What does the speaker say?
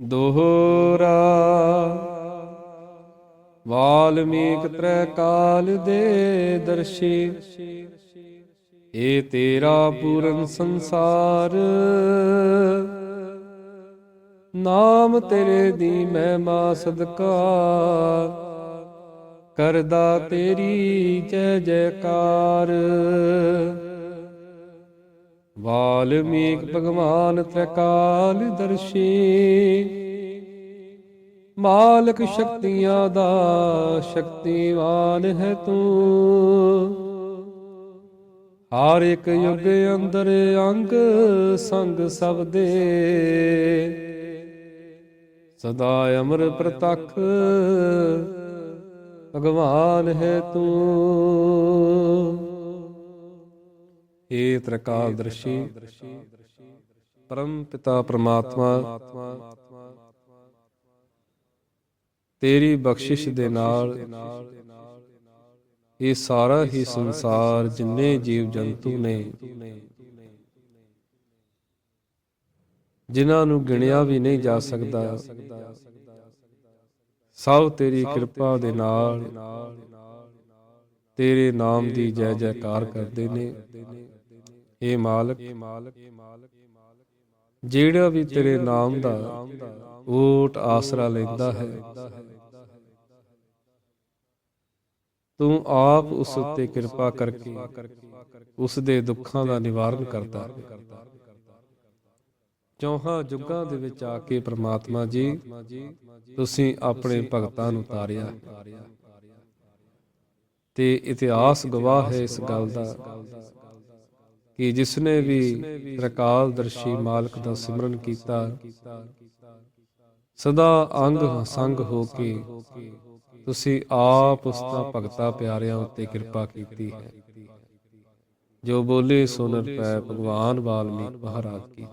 ਦੋਹਰਾ। ਵਾਲਮੀਕ ਤ੍ਰੈ ਕਾਲ ਦੇ ਦਰਸ਼ੀ, ਏ ਤੇਰਾ ਪੂਰਨ ਸੰਸਾਰ। ਨਾਮ ਤੇਰੇ ਦੀ ਮਹਿਮਾ ਸਦਕਾ, ਕਰਦਾ ਤੇਰੀ ਜੈ ਜੈਕਾਰ। ਵਾਲਮੀਕ ਭਗਵਾਨ ਤ੍ਰੈਕਾਲ ਦਰਸ਼ੀ। ਮਾਲਕ ਸ਼ਕਤੀਆਂ ਦਾ ਸ਼ਕਤੀਵਾਨ ਹੈ ਤੂੰ। ਹਰ ਇੱਕ ਯੁੱਗ ਅੰਦਰ ਅੰਗ ਸੰਗ ਸਭ ਦੇ। ਸਦਾ ਅਮਰ ਪ੍ਰਤੱਖ ਭਗਵਾਨ ਹੈ ਤੂੰ। ਏ ਤ੍ਰਿਕਾਲ ਪਰਮ ਪਿਤਾ ਪ੍ਰਮਾਤਮਾ, ਤੇਰੀ ਬਖਸ਼ਿਸ਼ ਦੇ ਨਾਲ ਇਹ ਸਾਰਾ ਹੀ ਸੰਸਾਰ ਜਿੰਨੇ ਜੀਵ ਜੰਤੂ ਨੇ, ਜਿਨ੍ਹਾਂ ਨੂੰ ਗਿਣਿਆ ਵੀ ਨਹੀਂ ਜਾ ਸਕਦਾ, ਸਭ ਤੇਰੀ ਕਿਰਪਾ ਦੇ ਨਾਲ ਤੇਰੇ ਨਾਮ ਦੀ ਜੈ ਜੈਕਾਰ ਕਰਦੇ ਨੇ। ਏ ਮਾਲਕ ਜਿਹੜਾ ਵੀ ਤੇਰੇ ਨਾਮ ਦਾ ਓਟ ਆਸਰਾ ਲੈਂਦਾ ਹੈ। ਤੂੰ ਆਪ ਉਸ ਉੱਤੇ ਕਿਰਪਾ ਕਰਕੇ ਉਸ ਦੇ ਦੁੱਖਾਂ ਦਾ ਨਿਵਾਰਨ ਕਰਦਾ। ਹੈ ਚੌਹਾਂ ਯੁੱਗਾਂ ਦੇ ਵਿੱਚ ਆ ਕੇ ਪ੍ਰਮਾਤਮਾ ਜੀ ਤੁਸੀਂ ਆਪਣੇ ਭਗਤਾਂ ਨੂੰ ਤਾਰਿਆ। ਤੇ ਇਤਿਹਾਸ ਗਵਾਹ ਹੈ ਇਸ ਗੱਲ ਦਾ, ਕਿ ਜਿਸ ਨੇ ਵੀ ਰਕਾਲ ਦਰਸ਼ੀ ਮਾਲਕ ਦਾ ਸਿਮਰਨ ਕੀਤਾ, ਸਦਾ ਅੰਗ ਸੰਗ ਹੋ ਕੇ ਤੁਸੀਂ ਆਪ ਉਸ ਦਾ ਭਗਤਾ ਪਿਆਰਿਆਂ ਉੱਤੇ ਕਿਰਪਾ ਕੀਤੀ ਹੈ। ਜੋ ਬੋਲੇ ਸੁਨਰ ਪੈ ਭਗਵਾਨ ਵਾਲਮੀਕ ਮਹਾਰਾਜ ਕੀ